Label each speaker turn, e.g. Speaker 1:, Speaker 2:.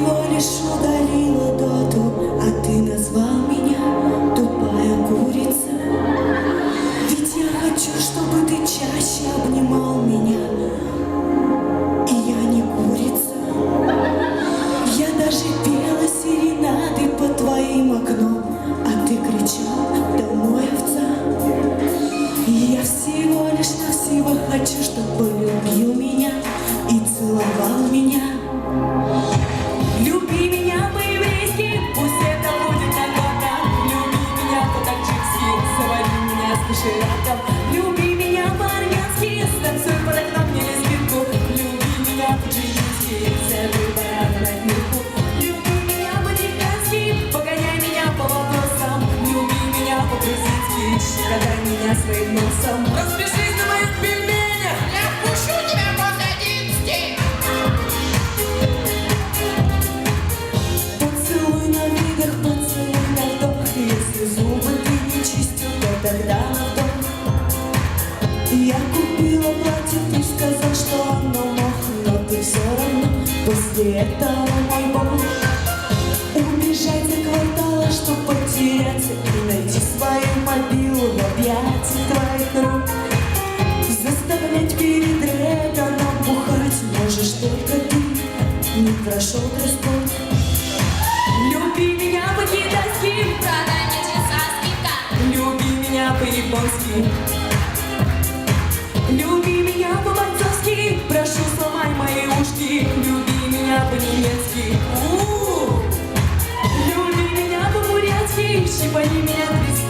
Speaker 1: всего лишь удалила доту, а ты назвал меня тупая курица. Ведь я хочу, чтобы ты чаще обнимал меня. И я не курица. Я даже пела серенады по твоим окном, а ты кричал домой овца. И я всего лишь навсего хочу, чтобы любил меня и целовал меня. Люби меня по-армянски, станцуй под мне лесбитку. Люби меня выбора на мирку. Люби меня погоняй меня по вопросам. Люби меня по-грузински, щекотай меня своим носом. Распишись на моих пельменях!
Speaker 2: Я впущу тебя после одиннадцати.
Speaker 1: Поцелуй на видах, Я купила платье, ты сказал, что оно мох Но ты все равно после этого мой бог Убежать за кварталы, чтоб потеряться И найти свою мобилу в объятии твоих рук Заставлять перед рэганом бухать Можешь только ты, не прошел дресс-код Люби меня по-китайски, Продай мне часа скидка. люби меня по-японски. Люби меня по-бойцовски, прошу сломай мои ушки. Люби меня по-немецки. Люби меня по-бурятски, щипани меня 33 раза. Люби